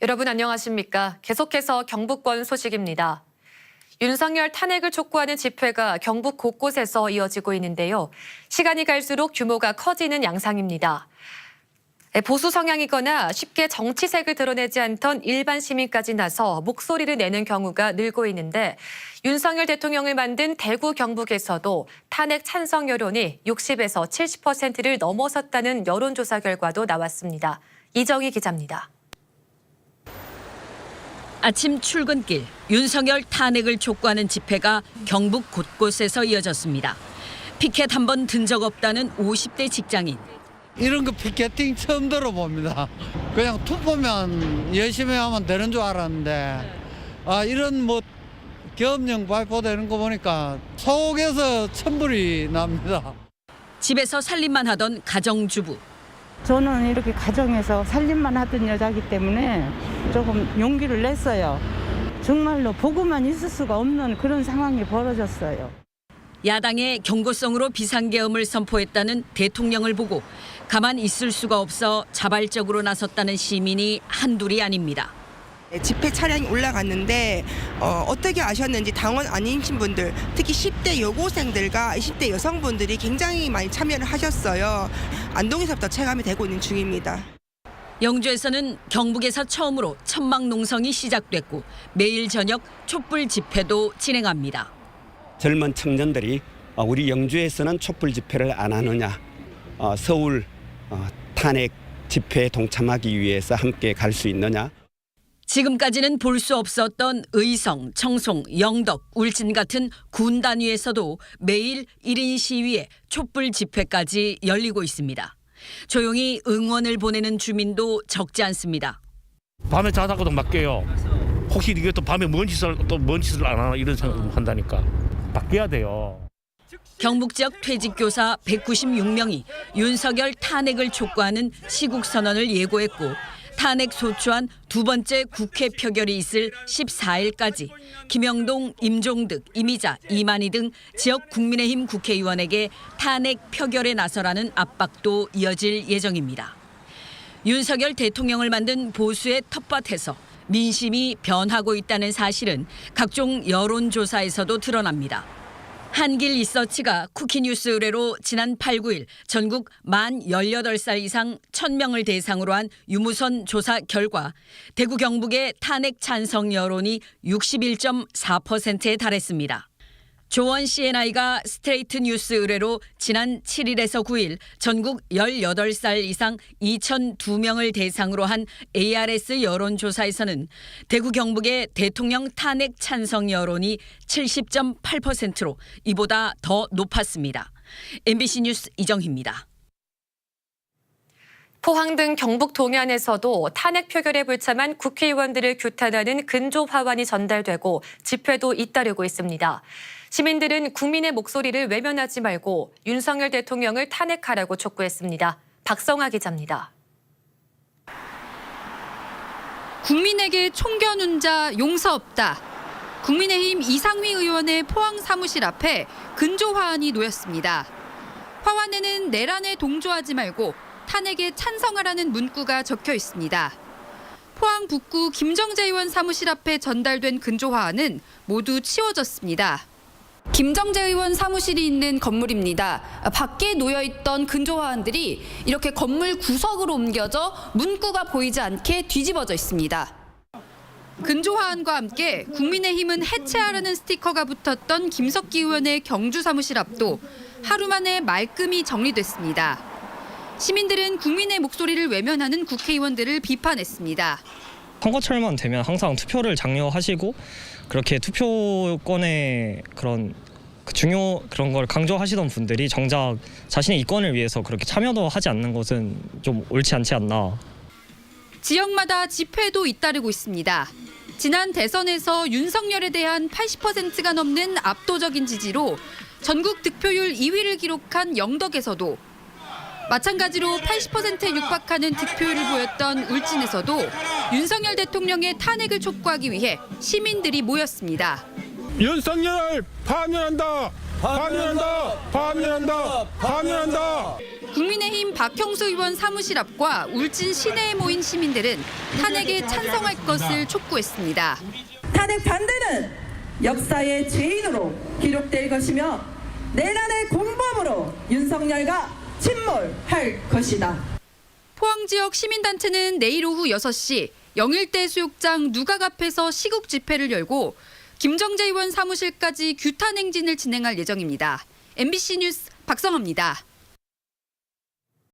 여러분 안녕하십니까? 계속해서 경북권 소식입니다. 윤석열 탄핵을 촉구하는 집회가 경북 곳곳에서 이어지고 있는데요. 시간이 갈수록 규모가 커지는 양상입니다. 보수 성향이거나 쉽게 정치색을 드러내지 않던 일반 시민까지 나서 목소리를 내는 경우가 늘고 있는데 윤석열 대통령을 만든 대구 경북에서도 탄핵 찬성 여론이 60에서 70%를 넘어섰다는 여론조사 결과도 나왔습니다. 이정희 기자입니다. 아침 출근길 윤석열 탄핵을 촉구하는 집회가 경북 곳곳에서 이어졌습니다. 피켓 한 번 든 적 없다는 50대 직장인. 이런 거 피켓팅 처음 들어봅니다. 그냥 투표면 열심히 하면 되는 줄 알았는데 아 이런 뭐 계엄령 발표되는 거 보니까 속에서 천불이 납니다. 집에서 살림만 하던 가정주부. 저는 이렇게 가정에서 살림만 하던 여자기 때문에 조금 용기를 냈어요. 정말로 보고만 있을 수가 없는 그런 상황이 벌어졌어요. 야당의 경고성으로 비상계엄을 선포했다는 대통령을 보고 가만 있을 수가 없어 자발적으로 나섰다는 시민이 한둘이 아닙니다. 네, 집회 차량이 올라갔는데 어, 떻게 아셨는지 당원 아니신 분들 특히 10대 여고생들과 20대 여성분들이 굉장히 많이 참여를 하셨어요. 안동에서부터 체감이 되고 있는 중입니다. 영주에서는 경북에서 처음으로 천막 농성이 시작됐고 매일 저녁 촛불 집회도 진행합니다. 젊은 청년들이 어, 우리 영주에서는 촛불 집회를 안 하느냐, 어, 서울 어, 탄핵 집회에 동참하기 위해서 함께 갈 수 있느냐. 지금까지는 볼 수 없었던 의성, 청송, 영덕, 울진 같은 군 단위에서도 매일 1인 시위에 촛불 집회까지 열리고 있습니다. 조용히 응원을 보내는 주민도 적지 않습니다. 밤에 자다가도 맡겨요. 혹시 이게 또 밤에 뭔 짓을 또 뭔 짓을 안 하나 이런 생각을 한다니까 바뀌어야 돼요. 경북 지역 퇴직교사 196명이 윤석열 탄핵을 촉구하는 시국 선언을 예고했고 탄핵 소추안 두 번째 국회 표결이 있을 14일까지 김영동, 임종득, 이미자, 이만희 등 지역 국민의힘 국회의원에게 탄핵 표결에 나서라는 압박도 이어질 예정입니다. 윤석열 대통령을 만든 보수의 텃밭에서 민심이 변하고 있다는 사실은 각종 여론조사에서도 드러납니다. 한길 리서치가 쿠키뉴스 의뢰로 지난 8, 9일 전국 만 18살 이상 1000명을 대상으로 한 유무선 조사 결과 대구 경북의 탄핵 찬성 여론이 61.4%에 달했습니다. 조원 CNI가 스트레이트 뉴스 의뢰로 지난 7일에서 9일 전국 18살 이상 2,002명을 대상으로 한 ARS 여론조사에서는 대구 경북의 대통령 탄핵 찬성 여론이 70.8%로 이보다 더 높았습니다. MBC 뉴스 이정희입니다. 포항 등 경북 동해안에서도 탄핵 표결에 불참한 국회의원들을 규탄하는 근조 화환이 전달되고 집회도 잇따르고 있습니다. 시민들은 국민의 목소리를 외면하지 말고 윤석열 대통령을 탄핵하라고 촉구했습니다. 박성아 기자입니다. 국민에게 총겨눈 자 용서 없다. 국민의힘 이상휘 의원의 포항 사무실 앞에 근조 화환이 놓였습니다. 화환에는 내란에 동조하지 말고 탄핵에 찬성하라는 문구가 적혀 있습니다. 포항 북구 김정재 의원 사무실 앞에 전달된 근조 화환은 모두 치워졌습니다. 김정재 의원 사무실이 있는 건물입니다. 밖에 놓여 있던 근조 화환들이 이렇게 건물 구석으로 옮겨져 문구가 보이지 않게 뒤집어져 있습니다. 근조 화환과 함께 국민의힘은 해체하라는 스티커가 붙었던 김석기 의원의 경주 사무실 앞도 하루 만에 말끔히 정리됐습니다. 시민들은 국민의 목소리를 외면하는 국회의원들을 비판했습니다. 선거철만 되면 항상 투표를 장려하시고 그렇게 투표권의 그런 그 중요 그런 걸 강조하시던 분들이 정작 자신의 이권을 위해서 그렇게 참여도 하지 않는 것은 좀 옳지 않지 않나 지역마다 집회도 잇따르고 있습니다. 지난 대선에서 윤석열에 대한 80%가 넘는 압도적인 지지로 전국 득표율 2위를 기록한 영덕에서도 마찬가지로 80%에 육박하는 득표율을 보였던 울진에서도 윤석열 대통령의 탄핵을 촉구하기 위해 시민들이 모였습니다. 윤석열 파면한다. 파면한다. 파면한다. 파면한다. 국민의힘 박형수 의원 사무실 앞과 울진 시내에 모인 시민들은 탄핵에 찬성할 것을 촉구했습니다. 탄핵 반대는 역사의 죄인으로 기록될 것이며 내란의 공범으로 윤석열과 침몰할 것이다. 포항 지역 시민단체는 내일 오후 6시 영일대 수욕장 누각 앞에서 시국 집회를 열고 김정재 의원 사무실까지 규탄 행진을 진행할 예정입니다. MBC 뉴스 박성아입니다.